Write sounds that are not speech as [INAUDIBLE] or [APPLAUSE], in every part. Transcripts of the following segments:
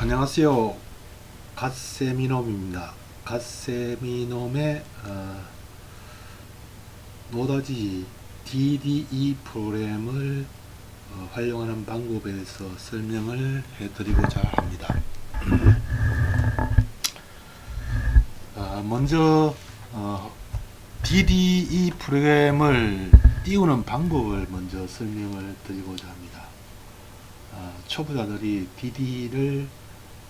안녕하세요. 갓세미놈입니다. 갓세미놈의 어, 노다지 DDE 프로그램을 어, 활용하는 방법에 대해서 설명을 해드리고자 합니다. 아, 먼저 어, DDE 프로그램을 띄우는 방법을 먼저 설명을 드리고자 합니다. 아, 초보자들이 DD를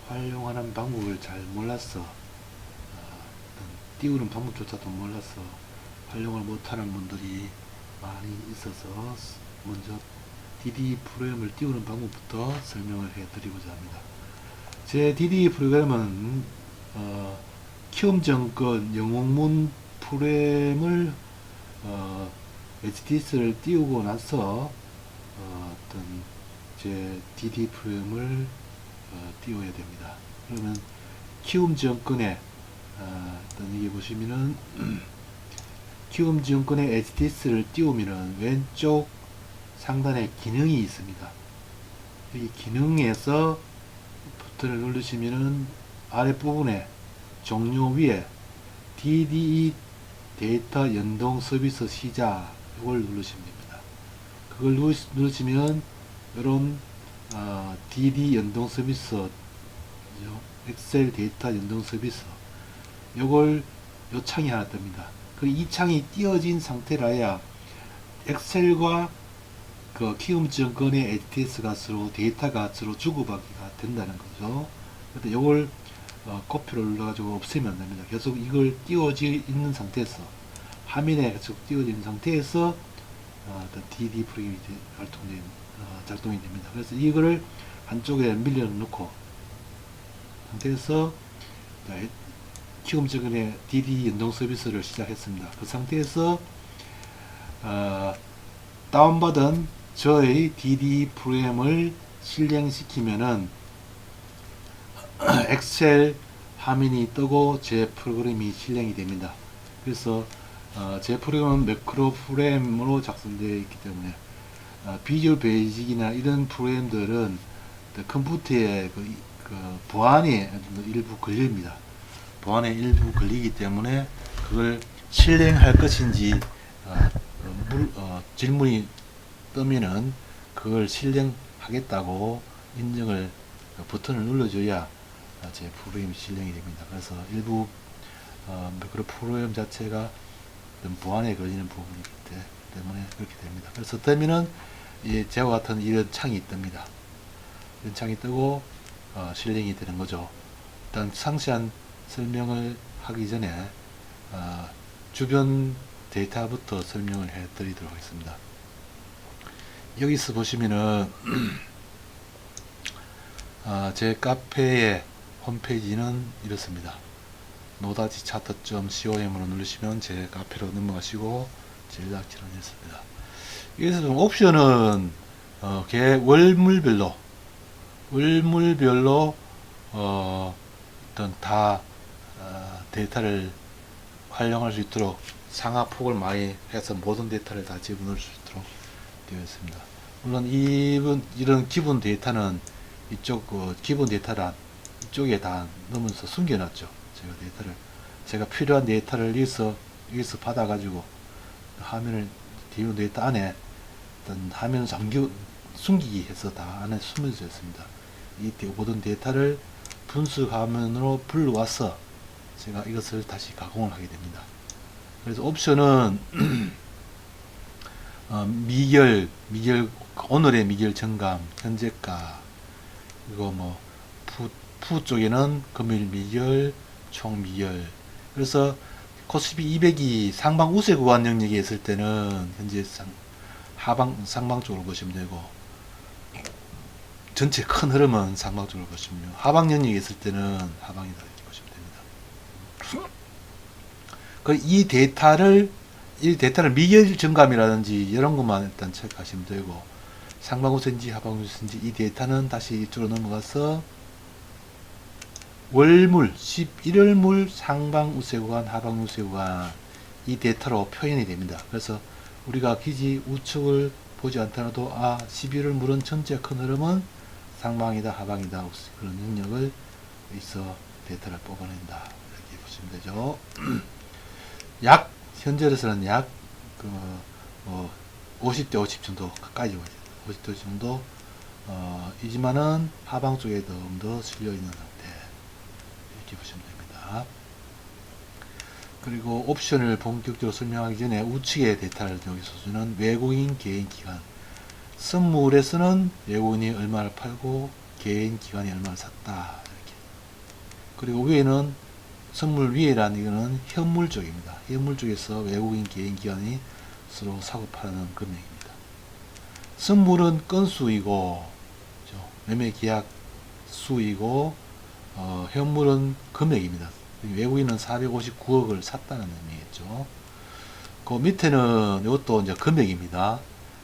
활용하는 방법을 잘 몰라서 아, 띄우는 방법조차도 몰라서 활용을 못하는 분들이 많이 있어서 먼저 DD 프로그램을 띄우는 방법부터 설명을 해드리고자 합니다. 제 DD 프로그램은 어, 키움 정권 영웅문 프로그램을 어, HTS를 띄우고 나서 어, 어떤 제 DD 프로그램을 어, 띄워야 됩니다. 그러면 키움 지원권에 어, 여기 보시면은 키움 지원권에 HTS를 띄우면은 왼쪽 상단에 기능이 있습니다. 이 기능에서 버튼을 누르시면은 아랫부분에 종료 위에 DDE 데이터 연동 서비스 시작 이걸 누르시면 됩니다. 그걸 누르, 누르시면 이런 어, DD 연동 서비스 요 엑셀 데이터 연동 서비스 요걸 요 창이 하나 뜹니다. 그 이 창이 띄어진 상태라야 엑셀과 그 키움 지원권의 HTS가 서로 데이터가 서로 주고받기가 된다는 거죠. 근데 요걸 어, 코피를 눌러가지고 없애면 안 됩니다. 계속 이걸 띄워져 있는 상태에서 화면에 계속 띄워져 상태에서 어, 어떤 DD 프로그램이 활동된 어, 작동이 됩니다. 그래서 이거를 한쪽에 밀려 놓고 상태에서 자, 지금 최근에 DD 연동 서비스를 시작했습니다. 그 상태에서 어, 다운받은 저의 DD 프로그램을 실행시키면은 [CLEARS THROAT] 엑셀 화면이 뜨고 제 프로그램이 실행이 됩니다. 그래서 어, 제 프로그램은 매크로 프로그램으로 작성되어 있기 때문에 어, 비주얼 베이직이나 이런 프로그램들은 그 컴퓨터에 그, 이- 그 보안에 일부 걸립니다. 보안에 일부 걸리기 때문에 그걸 실행할 것인지 어, 어, 물- 어, 질문이 뜨면은 그걸 실행하겠다고 인증을 어, 버튼을 눌러줘야 어, 제 프로그램이 실행이 됩니다. 그래서 일부 어, 매크로 프로그램 자체가 어떤 보안에 걸리는 부분이기 때- 때문에 그렇게 됩니다. 그래서 뜨면은 이 제와 같은 이런 창이 뜹니다. 이런 창이 뜨고 어, 실행이 되는 거죠. 일단 상세한 설명을 하기 전에 어, 주변 데이터부터 설명을 해 드리도록 하겠습니다. 여기서 보시면은 아, [CLEARS THROAT] 제 카페의 홈페이지는 이렇습니다. 노다지 차트.com으로 누르시면 제 카페로 넘어가시고 제작지는 있습니다. 여기서 좀 옵션은 어, 개 월물별로 월물별로 어, 어떤 다 어, 데이터를 활용할 수 있도록 상하폭을 많이 해서 모든 데이터를 다 집어넣을 수 있도록 되어 있습니다. 물론 이분 이런 기본 데이터는 이쪽 그 기본 데이터란 이쪽에 다 넣으면서 숨겨놨죠. 제가 데이터를 제가 필요한 데이터를 여기서 여기서 받아가지고 화면을 기본 데이터 안에 어떤 화면 잠겨 숨기기 해서 다 안에 숨겨져 있습니다. 이 데- 모든 데이터를 분수 화면으로 불러와서 제가 이것을 다시 가공을 하게 됩니다. 그래서 옵션은 [CLEARS THROAT] 어, 미결, 미결, 오늘의 미결 정감, 현재가, 그리고 뭐, 푸, 푸 쪽에는 금일 미결, 총 미결. 그래서 코스피 200이 상방 우세 구간 영역에 있을 때는 현재 상, 하방, 상방 쪽으로 보시면 되고, 전체 큰 흐름은 상방 쪽으로 보시면, 하방 영역에 있을 때는 하방이다 이렇게 보시면 됩니다. 그 이 데이터를 이 데이터를 미결 증감이라든지 이런 것만 일단 체크하시면 되고 상방우선지 하방우선지 이 데이터는 다시 이쪽으로 넘어가서 월물 11월물 상방우세구간 하방우세구간 이 데이터로 표현이 됩니다. 그래서 우리가 기지 우측을 보지 않더라도 아 11월 물은 전체 큰 흐름은 상방이다 하방이다 없- 그런 능력을 있어 데이터를 뽑아낸다 이렇게 보시면 되죠. [CLEARS THROAT] 약 현재로서는 약그 뭐 50대 50 정도 가까이 오죠. 50대 50 정도 어, 이지만은 하방 쪽에 좀더 실려 있는 상태 이렇게 보시면 됩니다. 그리고 옵션을 본격적으로 설명하기 전에 우측의 데이터를 여기서 주는 외국인 개인 기간 선물에서는 외국인이 얼마를 팔고 개인 기관이 얼마를 샀다 이렇게. 그리고 위에는 선물 위에란 이거는 현물 쪽입니다. 현물 쪽에서 외국인 개인 기관이 서로 사고 파는 금액입니다. 선물은 건수이고? 매매 계약 수이고 어, 현물은 금액입니다 외국인은 459억을 샀다는 의미겠죠 그 밑에는 이것도 이제 금액입니다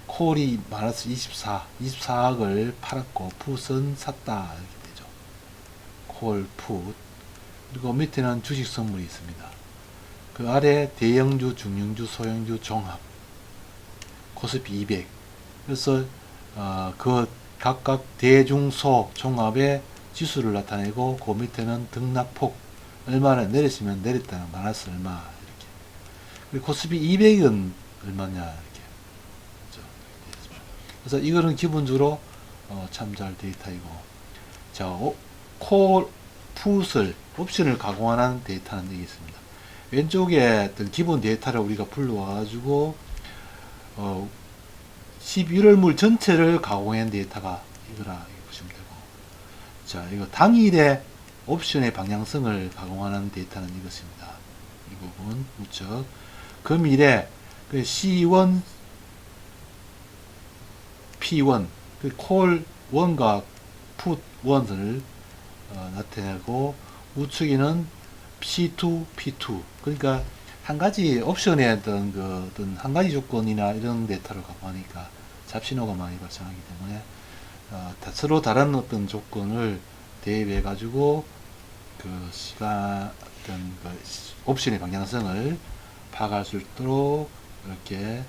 콜이 마이너스 24, 24억을 팔았고 풋은 샀다 이렇게 되죠. 콜, 풋. 그리고 밑에는 주식 선물이 있습니다. 그 아래 대형주, 중형주, 소형주 종합 코스피 200. 그래서 어, 그 각각 대중소 종합의 지수를 나타내고 그 밑에는 등락폭 얼마나 내렸으면 내렸다는 마이너스 얼마 이렇게. 그리고 코스피 200은 얼마냐 이렇게. 그죠? 그래서 이거는 기본적으로 어, 참 잘 데이터이고 자 어, 콜 풋을 옵션을 가공하는 데이터는 여기 있습니다. 왼쪽에 어떤 기본 데이터를 우리가 불러와 가지고 어, 11월물 전체를 가공한 데이터가 이거라 보시면 되고 자 이거 당일의 옵션의 방향성을 가공하는 데이터는 이것입니다. 이 부분 우측 금일에 그 C1 P1 그콜 1과 풋 1을 어, 나타내고 우측에는 C2, P2 그러니까 한 가지 옵션의 어떤 그 어떤 한 가지 조건이나 이런 데이터를 갖고 하니까 잡신호가 많이 발생하기 때문에 어, 다 서로 다른 어떤 조건을 대입해 가지고 그 시간 어떤 그 옵션의 방향성을 파악할 수 있도록 이렇게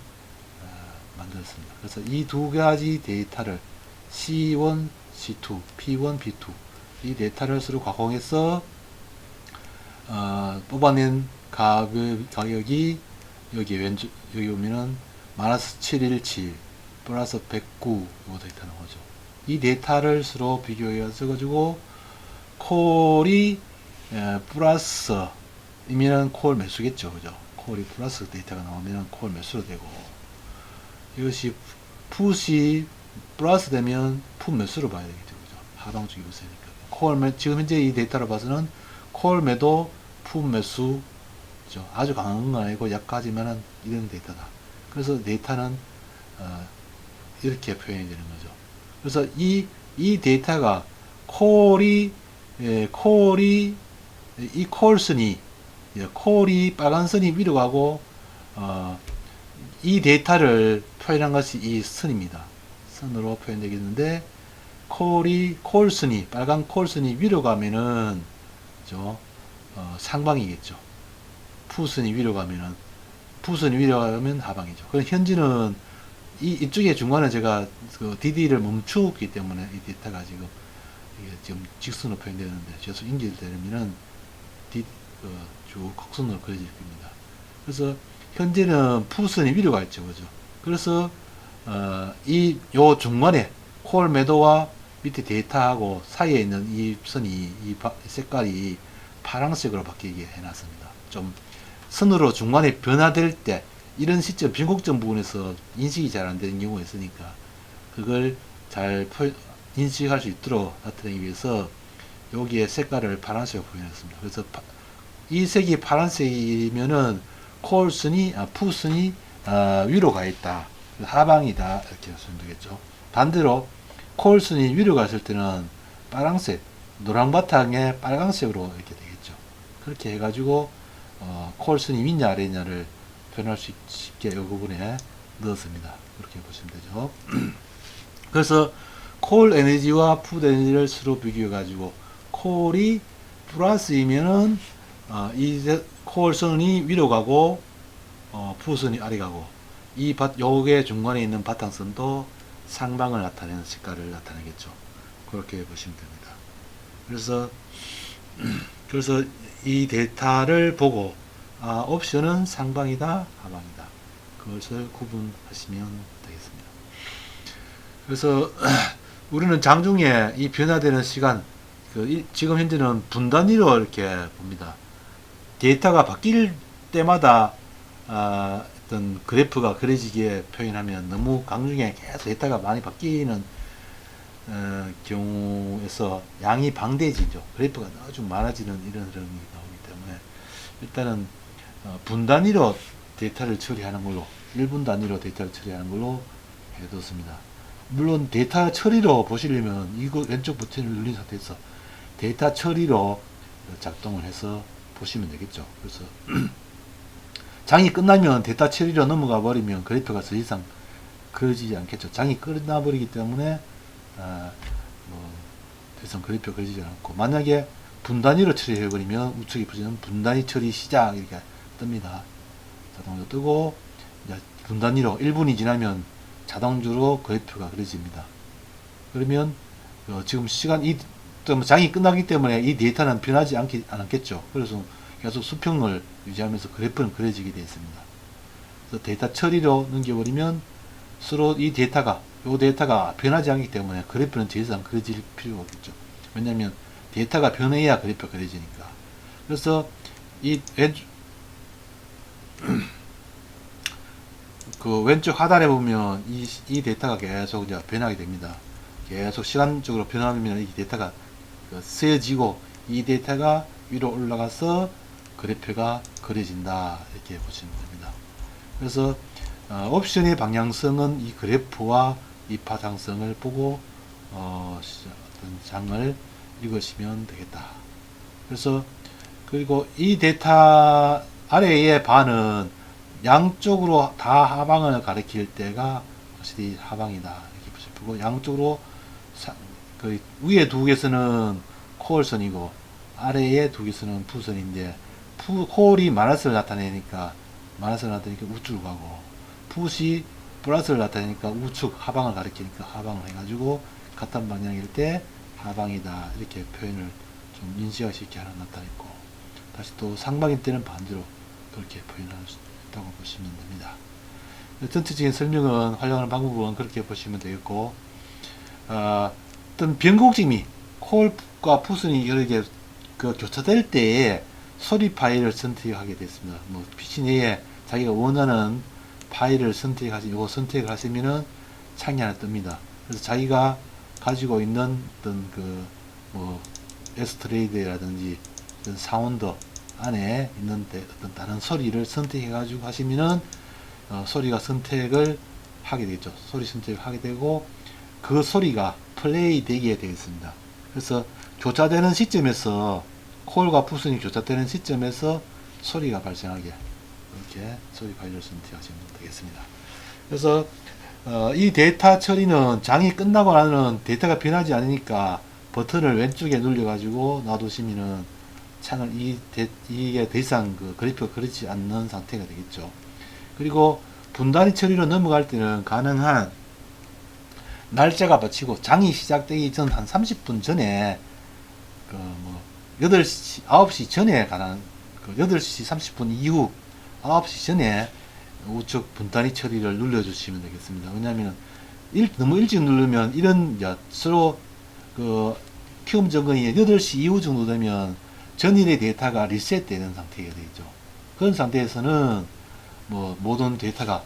어, 만들었습니다. 그래서 이 두 가지 데이터를 C1, C2, P1, P2 이 데이터를 서로 가공해서 어, 뽑아낸 가격, 가격이 여기 왼쪽 여기 보면은 마이너스 717 플러스 109 이거 데이터 나오죠. 이 데이터를 서로 비교해서 가지고 콜이 에, 플러스 이면은 콜 매수겠죠, 그죠? 콜이 플러스 데이터가 나오면 콜 매수로 되고 이것이 풋이 플러스 되면 풋 매수로 봐야 되겠죠, 그죠? 하방 쪽이 우세니까 콜 매, 지금 현재 이 데이터를 봐서는 콜 매도 풋 매수 그죠? 아주 강한 건 아니고 약하지만은 이런 데이터다. 그래서 데이터는 어, 이렇게 표현이 되는 거죠. 그래서 이, 이 데이터가 콜이, 예, 콜이, 이 콜선이, 예, 콜이 빨간 선이 위로 가고, 어, 이 데이터를 표현한 것이 이 선입니다. 선으로 표현되겠는데, 콜이, 콜선이, 빨간 콜선이 위로 가면은, 그죠? 어, 상방이겠죠. 푸선이 위로 가면은, 푸선이 위로 가면 하방이죠. 그럼 현지는 이, 이쪽에 중간에 제가 그 DD를 멈추었기 때문에 이 데이터가 지금 이게 지금 직선으로 표현되는데 인지되면은 D, 그, 쭉 곡선으로 그려질 겁니다. 그래서 현재는 푸선이 위로 가 있죠. 그죠? 그래서 어, 이, 요 중간에 콜 매도와 밑에 데이터하고 사이에 있는 이 선이, 이 바- 색깔이 파란색으로 바뀌게 해놨습니다. 좀 선으로 중간에 변화될 때 이런 시점 변곡점 부분에서 인식이 잘 안 되는 경우가 있으니까 그걸 잘 표- 인식할 수 있도록 나타내기 위해서 여기에 색깔을 파란색으로 표현했습니다. 그래서 파- 이 색이 파란색이면은 콜순이 아, 푸순이 아, 위로 가 있다. 하방이다. 이렇게 하시면 되겠죠. 반대로 콜순이 위로 갔을 때는 빨강색, 노랑 바탕에 빨강색으로 이렇게 되겠죠. 그렇게 해가지고 어, 콜순이 윗냐 아래냐를 표현할 수 있게 이 부분에 넣었습니다. 그렇게 보시면 되죠. [CLEARS THROAT] 그래서 콜 에너지와 푸드 에너지를 서로 비교해 가지고 콜이 플러스이면은 어, 이 콜 선이 위로 가고 어, 푸선이 아래 가고 이 밭, 요게 중간에 있는 바탕선도 상방을 나타내는 색깔을 나타내겠죠. 그렇게 보시면 됩니다. 그래서 [CLEARS THROAT] 그래서 이 데이터를 보고 아, 옵션은 상방이다, 하방이다. 그것을 구분하시면 되겠습니다. 그래서 [CLEARS THROAT] 우리는 장중에 이 변화되는 시간, 그 이- 지금 현재는 분단위로 이렇게 봅니다. 데이터가 바뀔 때마다 아, 어떤 그래프가 그려지게 표현하면 너무 강중에 계속 데이터가 많이 바뀌는 어, 경우에서 양이 방대해지죠. 그래프가 아주 많아지는 이런 흐름이 나오기 때문에 일단은 어, 분단위로 데이터를 처리하는 걸로 1분 단위로 데이터를 처리하는 걸로 해뒀습니다. 물론 데이터 처리로 보시려면 이거 왼쪽 버튼을 눌린 상태에서 데이터 처리로 작동을 해서 보시면 되겠죠. 그래서 [CLEARS THROAT] 장이 끝나면 데이터 처리로 넘어가 버리면 그래프가 더 이상 그려지지 않겠죠. 장이 끝나버리기 때문에 아, 뭐, 더 이상 그래프가 그려지지 않고 만약에 분단위로 처리해버리면 우측에 보시면 분단위 처리 시작 이렇게 뜹니다. 자동으로 뜨고 분단위로 1분이 지나면 자동적으로 그래프가 그려집니다. 그러면 어, 지금 시간 이또 장이 끝나기 때문에 이 데이터는 변하지 않기, 않겠죠. 그래서 계속 수평을 유지하면서 그래프는 그려지게 되어 있습니다. 그래서 데이터 처리로 넘겨버리면 서로 이 데이터가 이 데이터가 변하지 않기 때문에 그래프는 더 이상 그려질 필요가 없겠죠. 왜냐하면 데이터가 변해야 그래프가 그려지니까. 그래서 이 왼쪽 [CLEARS THROAT] 그 왼쪽 하단에 보면 이, 이 데이터가 계속 이제 변하게 됩니다. 계속 시간적으로 변하면 이 데이터가 그 쓰여지고 이 데이터가 위로 올라가서 그래프가 그려진다 이렇게 보시면 됩니다. 그래서 어, 옵션의 방향성은 이 그래프와 이 파장성을 보고 어, 시- 어떤 장을 읽으시면 되겠다. 그래서 그리고 이 데이터 아래의 반은 양쪽으로 다 하방을 가리킬 때가 확실히 하방이다. 이렇게 보시고 양쪽으로 사- 그 위에 두 개선은 코올선이고 아래에 두 개선은 푸선인데 푸, 코올이 마이너스를 나타내니까 마이너스를 나타내니까 우측으로 가고 풋이 플러스를 나타내니까 우측 하방을 가리키니까 하방을 해가지고 같은 방향일 때 하방이다. 이렇게 표현을 좀 인식할 수 있게 하나 나타냈고 다시 또 상방일 때는 반대로 그렇게 표현할 수 있다 고 보시면 됩니다. 전체적인 설명은 활용하는 방법은 그렇게 보시면 되겠고 어, 어떤 변곡점이 콜과 푸슨이 여러 개 그 교차될 때에 소리 파일을 선택하게 됐습니다. 뭐 PC 내에 자기가 원하는 파일을 선택하시, 이거 선택을 하시면은 창이 하나 뜹니다. 그래서 자기가 가지고 있는 어떤 그, 뭐, 에스트레이드라든지 사운드 안에 있는 데 어떤 다른 소리를 선택해 가지고 하시면은 어, 소리가 선택을 하게 되죠. 소리 선택을 하게 되고 그 소리가 플레이 되게 되겠습니다. 그래서 교차되는 시점에서 콜과 푸슨이 교차되는 시점에서 소리가 발생하게 이렇게 소리 파일을 선택하시면 되겠습니다. 그래서 어, 이 데이터 처리는 장이 끝나고 나는 데이터가 변하지 않으니까 버튼을 왼쪽에 눌려가지고 놔두시면은 창을 이 데, 이게 더 이상 그 그래프가 그리지 않는 상태가 되겠죠. 그리고 분단위 처리로 넘어갈 때는 가능한 날짜가 받치고 장이 시작되기 전 한 30분 전에 그뭐 8시 9시 전에 관한 그 8시 30분 이후 9시 전에 우측 분단위 처리를 눌러 주시면 되겠습니다. 왜냐하면 일, 너무 일찍 누르면 이런 이제 서로 그 키움 점검이 8시 이후 정도 되면 전일의 데이터가 리셋되는 상태가 되죠. 그런 상태에서는 뭐 모든 데이터가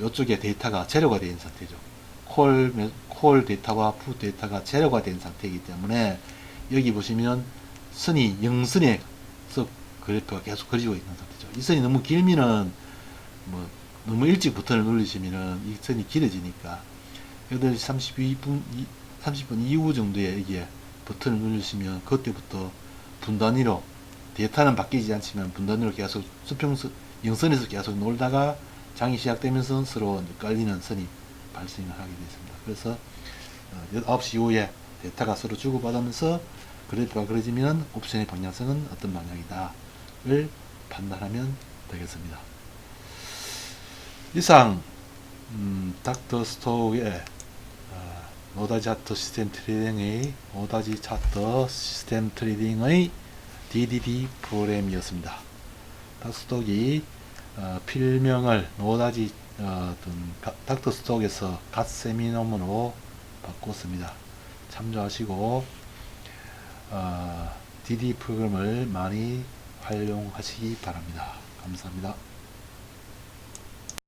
이쪽에 데이터가 제로가 된 상태죠. 콜, 매- 콜 데이터와 푸 데이터가 제로가 된 상태이기 때문에 여기 보시면 선이 영선에서 그래프가 계속 그리고 있는 상태죠. 이 선이 너무 길면은 뭐 너무 일찍 버튼을 누르시면은 이 선이 길어지니까 8시 32분, 30분 이후 정도에 여기에 버튼을 누르시면 그때부터 분단위로 데이터는 바뀌지 않지만 분단위로 계속 수평선 영선에서 계속 놀다가 장이 시작되면서 서로 깔리는 선이 발생을 하게 되습니다. 그래서 어, 9시 이후에 데이터가 서로 주고받으면서 그래프가 그려지면 옵션의 방향성은 어떤 방향이다를 판단하면 되겠습니다. 이상 음, 닥터 스토우의 어, 노다지 차트 시스템 트레이딩의 노다지 차트 시스템 트레이딩의 DDD 프로그램이었습니다. 닥스톡이 어, 필명을 노다지 어, 어떤 가- 닥터스톡에서 갓 세미넘으로 바꿨습니다. 참조하시고 어, DD 프로그램을 많이 활용하시기 바랍니다. 감사합니다.